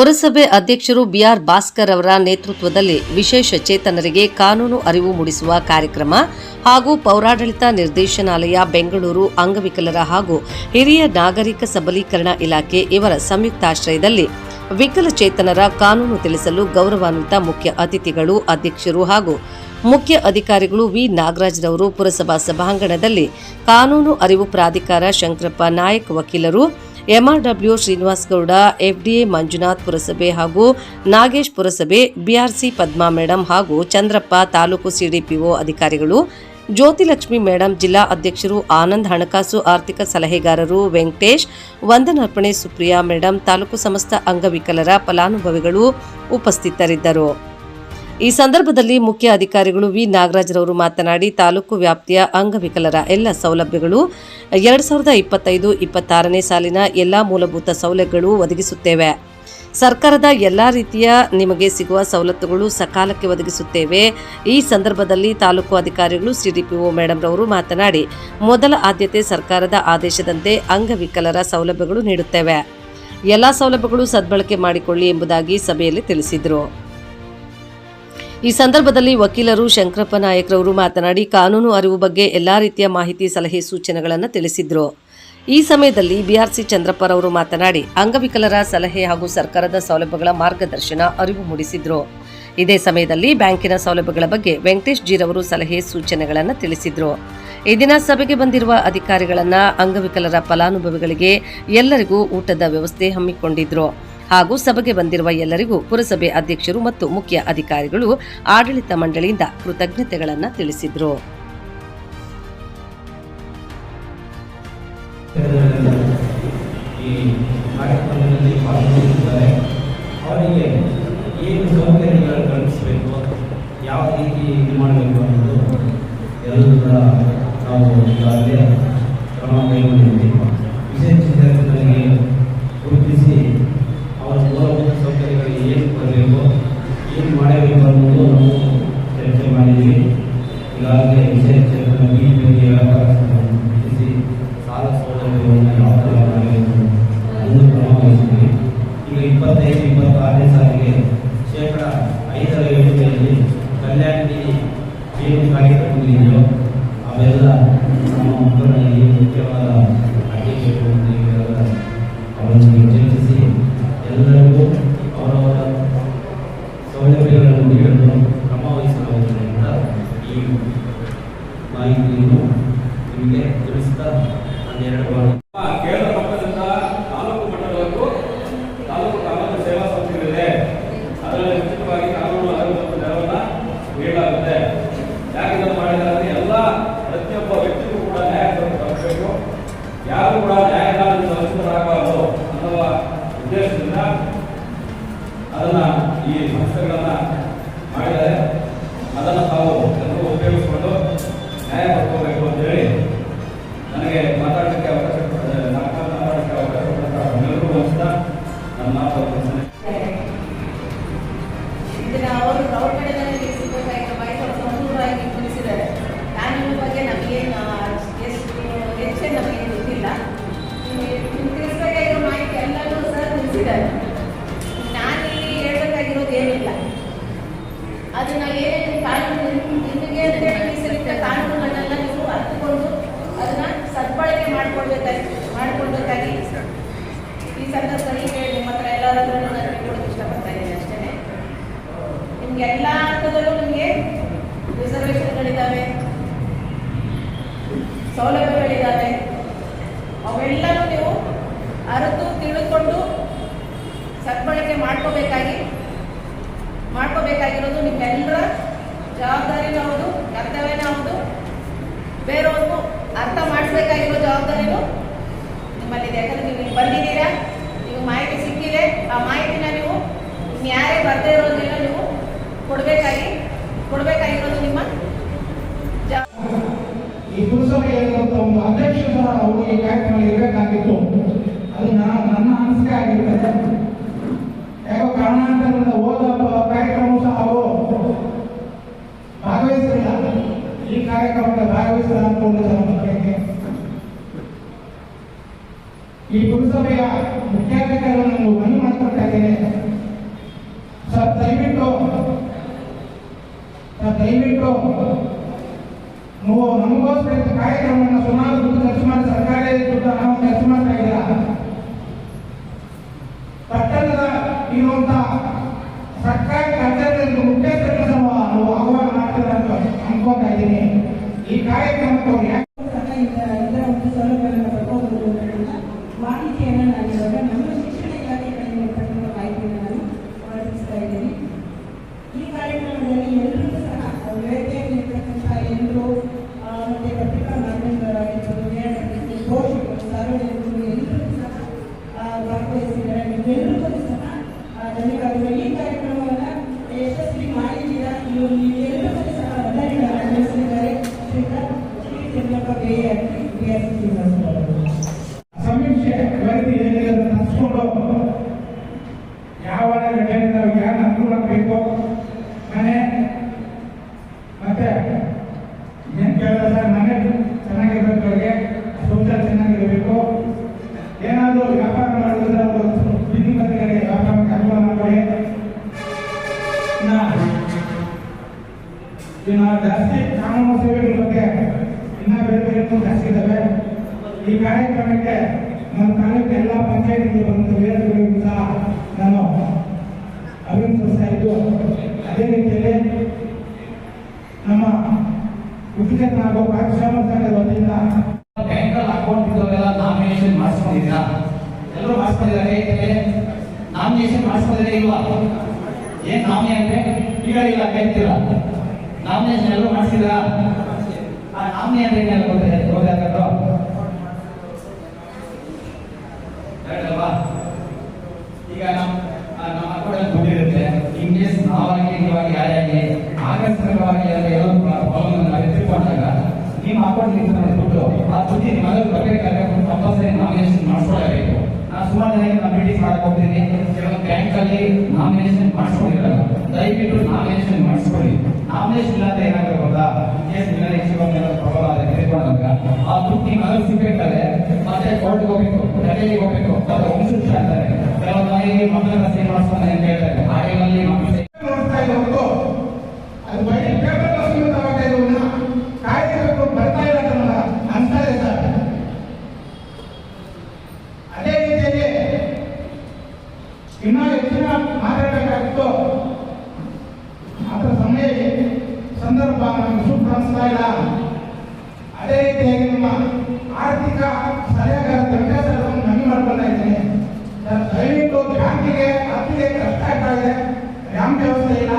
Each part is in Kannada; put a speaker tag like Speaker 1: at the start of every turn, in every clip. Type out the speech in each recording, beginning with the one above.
Speaker 1: ಪುರಸಭೆ ಅಧ್ಯಕ್ಷರು ಬಿಆರ್ ಭಾಸ್ಕರ್ ಅವರ ನೇತೃತ್ವದಲ್ಲಿ ವಿಶೇಷ ಚೇತನರಿಗೆ ಕಾನೂನು ಅರಿವು ಮೂಡಿಸುವ ಕಾರ್ಯಕ್ರಮ ಹಾಗೂ ಪೌರಾಡಳಿತ ನಿರ್ದೇಶನಾಲಯ ಬೆಂಗಳೂರು ಅಂಗವಿಕಲರ ಹಾಗೂ ಹಿರಿಯ ನಾಗರಿಕ ಸಬಲೀಕರಣ ಇಲಾಖೆ ಇವರ ಸಂಯುಕ್ತಾಶ್ರಯದಲ್ಲಿ ವಿಕಲಚೇತನರ ಕಾನೂನು ತಿಳಿಸಲು ಗೌರವಾನ್ವಿತ ಮುಖ್ಯ ಅತಿಥಿಗಳು, ಅಧ್ಯಕ್ಷರು ಹಾಗೂ ಮುಖ್ಯ ಅಧಿಕಾರಿಗಳು ವಿ. ನಾಗರಾಜ್ರವರು ಪುರಸಭಾ ಸಭಾಂಗಣದಲ್ಲಿ ಕಾನೂನು ಅರಿವು ಪ್ರಾಧಿಕಾರ ಶಂಕರಪ್ಪ ನಾಯಕ್ ವಕೀಲರು ಎಂಆರ್ಡಬ್ಲ್ಯೂ ಶ್ರೀನಿವಾಸ್ ಗೌಡ, ಎಫ್ಡಿಎ ಮಂಜುನಾಥ್ ಪುರಸಭೆ ಹಾಗೂ ನಾಗೇಶ್ ಪುರಸಭೆ, ಬಿಆರ್ಸಿ ಪದ್ಮಾ ಮೇಡಂ ಹಾಗೂ ಚಂದ್ರಪ್ಪ ತಾಲೂಕು ಸಿಡಿಪಿಒ ಅಧಿಕಾರಿಗಳು, ಜ್ಯೋತಿಲಕ್ಷ್ಮಿ ಮೇಡಂ, ಜಿಲ್ಲಾ ಅಧ್ಯಕ್ಷರು ಆನಂದ್ ಹಣಕಾಸು ಆರ್ಥಿಕ ಸಲಹೆಗಾರರು ವೆಂಕಟೇಶ್, ವಂದನಾರ್ಪಣೆ ಸುಪ್ರಿಯಾ ಮೇಡಂ, ತಾಲೂಕು ಸಮಸ್ತ ಅಂಗವಿಕಲರ ಫಲಾನುಭವಿಗಳು ಉಪಸ್ಥಿತರಿದ್ದರು. ಈ ಸಂದರ್ಭದಲ್ಲಿ ಮುಖ್ಯ ಅಧಿಕಾರಿಗಳು ವಿ. ನಾಗರಾಜ್ರವರು ಮಾತನಾಡಿ, ತಾಲೂಕು ವ್ಯಾಪ್ತಿಯ ಅಂಗವಿಕಲರ ಎಲ್ಲ ಸೌಲಭ್ಯಗಳು ಎರಡು ಸಾವಿರದ ಇಪ್ಪತ್ತೈದು ಇಪ್ಪತ್ತಾರನೇ ಸಾಲಿನ ಎಲ್ಲ ಮೂಲಭೂತ ಸೌಲಭ್ಯಗಳು ಒದಗಿಸುತ್ತೇವೆ. ಸರ್ಕಾರದ ಎಲ್ಲ ರೀತಿಯ ನಿಮಗೆ ಸಿಗುವ ಸವಲತ್ತುಗಳು ಸಕಾಲಕ್ಕೆ ಒದಗಿಸುತ್ತೇವೆ. ಈ ಸಂದರ್ಭದಲ್ಲಿ ತಾಲೂಕು ಅಧಿಕಾರಿಗಳು ಸಿಡಿಪಿಒ ಮೇಡಂರವರು ಮಾತನಾಡಿ, ಮೊದಲ ಆದ್ಯತೆ ಸರ್ಕಾರದ ಆದೇಶದಂತೆ ಅಂಗವಿಕಲರ ಸೌಲಭ್ಯಗಳು ನೀಡುತ್ತೇವೆ. ಎಲ್ಲ ಸೌಲಭ್ಯಗಳು ಸದ್ಬಳಕೆ ಮಾಡಿಕೊಳ್ಳಿ ಎಂಬುದಾಗಿ ಸಭೆಯಲ್ಲಿ ತಿಳಿಸಿದರು. ಈ ಸಂದರ್ಭದಲ್ಲಿ ವಕೀಲರು ಶಂಕರಪ್ಪ ನಾಯಕ್ರವರು ಮಾತನಾಡಿ ಕಾನೂನು ಅರಿವು ಬಗ್ಗೆ ಎಲ್ಲಾ ರೀತಿಯ ಮಾಹಿತಿ, ಸಲಹೆ, ಸೂಚನೆಗಳನ್ನು ತಿಳಿಸಿದ್ರು. ಈ ಸಮಯದಲ್ಲಿ ಬಿಆರ್ಸಿ ಚಂದ್ರಪ್ಪರವರು ಮಾತನಾಡಿ, ಅಂಗವಿಕಲರ ಸಲಹೆ ಹಾಗೂ ಸರ್ಕಾರದ ಸೌಲಭ್ಯಗಳ ಮಾರ್ಗದರ್ಶನ ಅರಿವು ಮೂಡಿಸಿದ್ರು. ಇದೇ ಸಮಯದಲ್ಲಿ ಬ್ಯಾಂಕಿನ ಸೌಲಭ್ಯಗಳ ಬಗ್ಗೆ ವೆಂಕಟೇಶ್ ಜೀರವರು ಸಲಹೆ, ಸೂಚನೆಗಳನ್ನು ತಿಳಿಸಿದ್ರು. ಈ ದಿನ ಸಭೆಗೆ ಬಂದಿರುವ ಅಧಿಕಾರಿಗಳನ್ನ ಅಂಗವಿಕಲರ ಫಲಾನುಭವಿಗಳಿಗೆ ಎಲ್ಲರಿಗೂ ಊಟದ ವ್ಯವಸ್ಥೆ ಹಮ್ಮಿಕೊಂಡಿದ್ರು. ಹಾಗೂ ಸಭೆಗೆ ಬಂದಿರುವ ಎಲ್ಲರಿಗೂ ಪುರಸಭೆ ಅಧ್ಯಕ್ಷರು ಮತ್ತು ಮುಖ್ಯ ಅಧಿಕಾರಿಗಳು ಆಡಳಿತ ಮಂಡಳಿಯಿಂದ ಕೃತಜ್ಞತೆಗಳನ್ನು ತಿಳಿಸಿದರು.
Speaker 2: ಕ್ರಮ ವಿಶೇಷ ಗುರುತಿಸಿ ಇಪ್ಪತ್ತೈದು, ಇಪ್ಪತ್ತಾರನೇ ಸಾಲಿಗೆ ಶೇಕಡ ಐದರ ಯೋಜನೆಯಲ್ಲಿ ಕಲ್ಯಾಣ ನಿಧಿ ಏನು ಕಾರ್ಯಕ್ರಮಗಳಿದೆಯೋ ಅವೆಲ್ಲ ನಮ್ಮ ಮಕ್ಕಳಲ್ಲಿ ಮುಖ್ಯವಾದ ಅವರನ್ನು ವಿಚಾರಿಸಿ ಎಲ್ಲರಿಗೂ ಅವರವರ ಸೌಲಭ್ಯಗಳನ್ನು ನೀಡಲು ಕ್ರಮ ವಹಿಸಲಾಗುತ್ತದೆ ಅಂತ ಈ ಮಾಹಿತಿಯನ್ನು ನಿಮಗೆ ತಿಳಿಸ್ತಾ ನಾನು ಎರಡು
Speaker 3: ಅದನ್ನ ಈ ಸಂಸ್ಥೆಗಳನ್ನು ಮಾಡಿದರೆ ಅದನ್ನು ತಾವು ಎಲ್ಲರೂ ಉಪಯೋಗಿಸಿಕೊಂಡು ನ್ಯಾಯ ಪಡ್ಕೋಬೇಕು ಅಂತೇಳಿ ನನಗೆ ಮಾತಾಡಲಿಕ್ಕೆ
Speaker 4: ಈ ಸಂದರ್ಭದಲ್ಲಿ ಹೇಳಿ, ನಿಮ್ಮ ಹತ್ರ ಎಲ್ಲರ ಹತ್ರನೂ ನಾನು ಕೊಡೋಕೆ ಇಷ್ಟಪಡ್ತಾ ಇದ್ದೀನಿ ಅಷ್ಟೇ ನಿಮ್ಗೆ ಎಲ್ಲ ಹಂತದಲ್ಲೂ ನಿಮಗೆ ರಿಸರ್ವೇಷನ್ಗಳಿದ್ದಾವೆ ಸೌಲಭ್ಯಗಳಿದ್ದಾವೆ ಅವೆಲ್ಲನೂ ನೀವು ಅರಿತು ತಿಳಿದುಕೊಂಡು ಸದ್ಬಳಕೆ ಮಾಡ್ಕೋಬೇಕಾಗಿ, ಮಾಡ್ಕೋಬೇಕಾಗಿರೋದು ನಿಮ್ಮೆಲ್ಲರ ಜವಾಬ್ದಾರಿನೂ ಹೌದು, ಕರ್ತವ್ಯನೂ ಹೌದು. ಬೇರೆಯವ್ರಿಗೂ ಅರ್ಥ ಮಾಡಿಸ್ಬೇಕಾಗಿರೋ ಜವಾಬ್ದಾರಿನೂ ನಿಮ್ಮಲ್ಲಿದೆ. ಯಾಕಂದ್ರೆ ನೀವು ಇಲ್ಲಿ ಬಂದಿದ್ದೀರಾ? ಮಾಹಿತಿ ಸಿಕ್ಕಿದೆ, ಆ ಮಾಹಿತಿನ ನೀವು ನ್ಯಾಯ ಬರ್ದೇ ಇರೋದಿಲ್ಲ ನೀವು ಕೊಡಬೇಕಾಗಿ, ಕೊಡಬೇಕಾಗಿರೋದು ನಿಮ್ಮ
Speaker 5: ಈ ಪುರಸಭೆಯಲ್ಲಿರುವಂತ ಒಂದು ಅಧ್ಯಕ್ಷ ಸಹ ಅವರು ಈ ಕಾರ್ಯಕ್ರಮ ಇರಬೇಕಾಗಿತ್ತು. ಅದು ನಾನು ನನ್ನ ಅನಿಸಿಕೆ ಆಗಿರ್ತದೆ ಯಾಕೋ ಕಾರಣಾಂತರದಿಂದ ಹೋದ ಪ- ಕಾರ್ಯಕ್ರಮ ಸಹ ಅವರು ಭಾಗವಹಿಸಲಿಲ್ಲ ಈ ಕಾರ್ಯಕ್ರಮಕ್ಕೆ ಭಾಗವಹಿಸಿಲ್ಲ ಅಂತ ಒಂದು ಸಂದರ್ಭಕ್ಕೆ ಈ ಪುರಸಭೆಯ ಮುಖ್ಯಾಧಿಕಾರಿಗಳನ್ನು ಮನವಿ ಮಾಡ್ಕೊಳ್ತಾ ಇದ್ದೇನೆ ಸರ್ ದಯವಿಟ್ಟು ಸರ್ ದಯವಿಟ್ಟು ನಮಗೋಸ್ಕರ ಕಾರ್ಯಕ್ರಮವನ್ನು ಸುಮಾರು ದುಡ್ಡು ಖರ್ಚು ಮಾಡಿ ಸರ್ಕಾರಿ ದುಡ್ಡು ನಾವು ಖರ್ಚು ಮಾಡ್ತಾ ಇಲ್ಲ ಪಟ್ಟಣದ ಇರುವಂತ ಸರ್ಕಾರಿ ಕಚೇರಿಯಲ್ಲಿ ಮುಖ್ಯಸ್ಥರ ಆಹ್ವಾನ ಮಾಡ್ತೀರಾ ಅಂತ ಅನ್ಕೋತಾ ಇದ್ದೀನಿ. ಈ ಕಾರ್ಯಕ್ರಮಕ್ಕೆ ಅವ್ರು ಯಾಕೆ
Speaker 6: ಇದರ ಒಂದು ಸೌಲಭ್ಯವನ್ನು ಪಡ್ಕೋಬಹುದು ಮಾಹಿತಿಯನ್ನು ನಾನು ಇವಾಗ ನಮ್ಮ
Speaker 5: ಕೇಳಿದ್ರೆ ಸರ್ ಮನೆ ಚೆನ್ನಾಗಿರ್ಬೇಕು. ಏನಾದರೂ ವ್ಯಾಪಾರ ಮಾಡಿದ್ರೆ ಅವರು ಬೀದಿ ಬದಿಗೆ ವ್ಯಾಪಾರಕ್ಕೆ ಅನುಕೂಲ ಮಾಡಿ ಇನ್ನು ಜಾಸ್ತಿ ಕಾನೂನು ಸೇವೆಗಳ ಬಗ್ಗೆ ಇನ್ನ ಬೇರೆ ಬೇರೆ ಜಾಸ್ತಿ ಇದ್ದಾವೆ ಈ ಕಾರ್ಯಕ್ರಮಕ್ಕೆ ನಮ್ಮ ತಾಲೂಕಿನ ಎಲ್ಲ ಪಂಚಾಯತ್ಗಳು ಬಂದ ವೇದಿಕೆಗಳಿಗೂ ಸಹ ನಾನು ಅಭಿನಂದಿಸ್ತಾ ಇದ್ದು, ಅದೇ ರೀತಿಯಲ್ಲಿ
Speaker 7: ಅಕೌಂಟ್ ನಾಮಿನೇಷನ್ ಮಾಡಿಸ್ಕೊಂಡಿದ್ದೀರಾ ಎಲ್ಲರೂ ಮಾಡಿಸ್ಕೊಂಡಿದ್ದಾರೆ ನಾಮಿನೇಷನ್ ಮಾಡಿಸ್ಕೊಂಡಿದ್ರೆ ಇಲ್ಲ ಏನ್ ನಾಮಿ ಅಂದ್ರೆ ಈಗ ಇಲ್ಲ ಕೇಳ್ತೀರಾ ಎಲ್ಲರೂ ಮಾಡಿಸಿದ್ರಾ ಆ ನಾಮಿನಿ ಅಂದ್ರೆ ಈಗ ನಮ್ಮ ನಮ್ಮ ಅಕೌಂಟ್ ದುಡ್ಡಿರುತ್ತೆ ಇನ್ ಕೇಸ್ ನಾವಾಗಿ ನೀವಾಗಿ ಯಾರಾಗಿ ಆಕಸ್ಮಿಕವಾಗಿ ಎಲ್ಲೋ ಪ್ರಾಬ್ಲಮ್ ತಿಳ್ಕೊಂಡಾಗ ನಿಮ್ಮ ಅಕೌಂಟ್ ದುಡ್ಡು ಆ ದುಡ್ಡು ನಿಮ್ಮ ಮನೆಗೆ ಬರ್ಬೇಕಾದ್ರೆ ಕಂಪಲ್ಸರಿ ನಾಮಿನೇಷನ್ ಮಾಡಿಸ್ಕೊಳ್ಳಬೇಕು ನಾನು ಸುಮಾರು ಜನ ನಾನು ಮೀಟಿಂಗ್ ಮಾಡಕ್ ಹೋಗ್ತೀನಿ. ಕೆಲವೊಂದು ಬ್ಯಾಂಕ್ ಅಲ್ಲಿ ನಾಮಿನೇಷನ್ ಮಾಡಿಸ್ಕೊಂಡಿರಲ್ಲ, ದಯವಿಟ್ಟು ನಾಮಿನೇಷನ್ ಮಾಡಿಸ್ಕೊಳ್ಳಿ. ನಾಮಿನೇಷನ್ ಇಲ್ಲಾಂದ್ರೆ ಏನಾಗುತ್ತೆ ಗೊತ್ತಾ? ಕೇಸ್ ಮೇಲೆ ಪ್ರಾಬ್ಲಮ್ ಆದ್ರೆ ತಿಳ್ಕೊಂಡಾಗ ಆ ದುಡ್ಡು ನಿಮ್ಮ ಸಿಗಬೇಕಾದ್ರೆ ಮತ್ತೆ ಕೋರ್ಟ್ಗೆ ಹೋಗ್ಬೇಕು ಕಚೇರಿಗೆ ಹೋಗ್ಬೇಕು ಅದು ವಂಶಸ್ಥ ಅಂತಾರೆ ಕೆಲವೊಂದು ಮಕ್ಕಳನ್ನ ಸೇವ್ ಮಾಡಿಸ್ಕೊಂಡು ಅಂತ ಹೇಳ್ತಾರೆ. ಟೈಮಲ್ಲಿ ಮಕ್ಕಳು ಸಹಿ
Speaker 5: ನೋಡ್ತಾ ಇದೆ ಹೊರತು ಅದು ಬರೀ ಪೇಪರ್ ಸೀಮಿತವಾಗ್ತಾ ಇರೋದನ್ನ ಕಾಯ್ದೆಗಳು ಬರ್ತಾ ಇಲ್ಲ ಅಂತ ಅನ್ಸ್ತಾ ಇದೆ ಸರ್ ಅದೇ ರೀತಿಯಲ್ಲಿ ಇನ್ನೂ ಹೆಚ್ಚಿನ ಮಾತಾಡಬೇಕಾಗಿತ್ತು ಅದರ ಸಮಯ ಸಂದರ್ಭ ನಮಗೆ ಸೂಕ್ತ ಅನಿಸ್ತಾ ಇಲ್ಲ ಅದೇ ರೀತಿಯಾಗಿ ನಮ್ಮ ಆರ್ಥಿಕ ಸಲಹೆಗಾರ ದಂಡಾಸರವನ್ನು ಮನವಿ ಮಾಡ್ಕೊಳ್ತಾ ಇದ್ದೀನಿ ಸರ್, ಬ್ಯಾಂಕಿಗೆ ಹತ್ತಿಗೆ ಕಷ್ಟ ಆಗ್ತಾ ಇದೆ. ರ್ಯಾಂಪ್ ವ್ಯವಸ್ಥೆ ಇಲ್ಲ.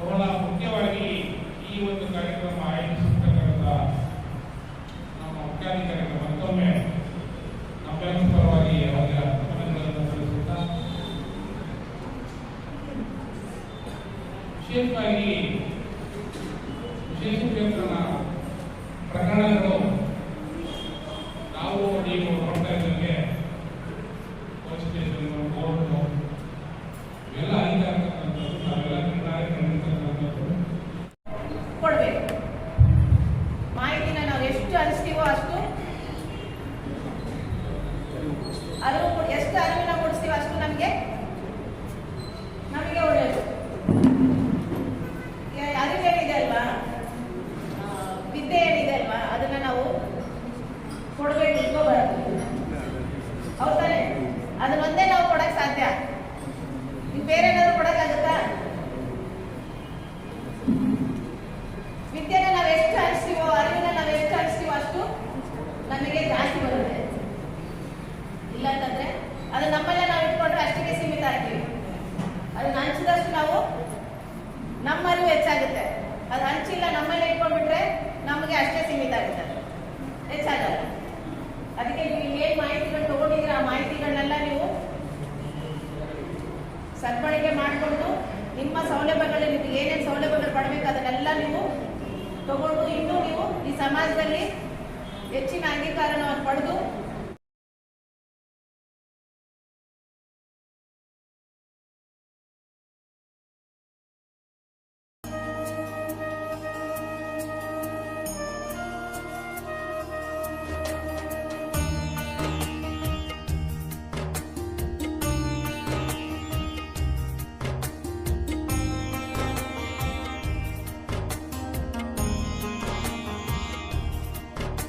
Speaker 5: ಬಹಳ ಮುಖ್ಯವಾಗಿ ಈ ಒಂದು ಕಾರ್ಯಕ್ರಮ ಆಯೋಜಿಸಿರ್ತಕ್ಕಂಥ ನಮ್ಮ ಮುಖ್ಯಾಧಿಕಾರಿಗಳು ಮತ್ತೊಮ್ಮೆ ನಮ್ಮೆಲ್ಲರ ಪರವಾಗಿ ಅವರಿಗೆ ಅಭಿನಂದನೆಗಳನ್ನು ಸಲ್ಲಿಸುತ್ತಾ ವಿಶೇಷವಾಗಿ ವಿಶೇಷ ಚೇತನ ಪ್ರಕರಣಗಳು ಅರಿವು ಎಷ್ಟು ಅರಿವಿನ ಕೊಡಿಸ್ತೀವಿ ಅಷ್ಟು ನಮಗೆ ನಮಗೆ ಒಳ್ಳೆಯದು ಅರಿವು ಏನಿದೆ ಅಲ್ವಾ? ವಿದ್ಯೆ ಏನಿದೆ ಅಲ್ವಾ? ಅದನ್ನ
Speaker 3: ನಾವು ಕೊಡಬೇಕು ಇಟ್ಕೋಬಾರದು ಹೌದಾನೆ ಅದನ್ನ ಒಂದೇ ನಾವು ಕೊಡಕ್ ಸಾಧ್ಯ. ಇನ್ನು ಬೇರೆ ಏನಾದ್ರು ಕೊಡಕ್ಕಾಗುತ್ತಾ ವಿದ್ಯೆನ ನಾವು ಎಷ್ಟು ಹರಿಸ್ತೀವೋ ಅರಿವಿನ ನಾವು ಎಷ್ಟು ಹರಿಸ್ತೀವೋ ಅಷ್ಟು ನಮಗೆ ಜಾಸ್ತಿ ಅದು ನಮ್ಮಲ್ಲೇ ನಾವು ಇಟ್ಕೊಂಡ್ರೆ ಅಷ್ಟಕ್ಕೆ ಸೀಮಿತ ಆಗ್ತೀವಿ. ಅದು ಹಂಚಿದಷ್ಟು ನಾವು ನಮ್ಮ ಅರಿವು ಹೆಚ್ಚಾಗುತ್ತೆ. ಅದು ಹಂಚಿಲ್ಲ ನಮ್ಮಲ್ಲೇ ಇಟ್ಕೊಂಡ್ಬಿಟ್ರೆ ನಮಗೆ ಅಷ್ಟೇ ಸೀಮಿತ ಆಗುತ್ತೆ. ಹೆಚ್ಚಾಗಲ್ಲ. ಅದಕ್ಕೆ ನೀವು ಏನು ಮಾಹಿತಿಗಳು ತಗೊಂಡಿದ್ರೆ
Speaker 4: ಆ ಮಾಹಿತಿಗಳನ್ನೆಲ್ಲ ನೀವು ಸದ್ಬಳಕೆ ಮಾಡಿಕೊಂಡು ನಿಮ್ಮ ಸೌಲಭ್ಯಗಳಲ್ಲಿ ನಿಮಗೆ ಏನೇನು ಸೌಲಭ್ಯಗಳು ಪಡಬೇಕು ಅದನ್ನೆಲ್ಲ ನೀವು ತಗೊಂಡು ಇನ್ನೂ ನೀವು ಈ ಸಮಾಜದಲ್ಲಿ ಹೆಚ್ಚಿನ ಅಂಗೀಕಾರವನ್ನು ಪಡೆದು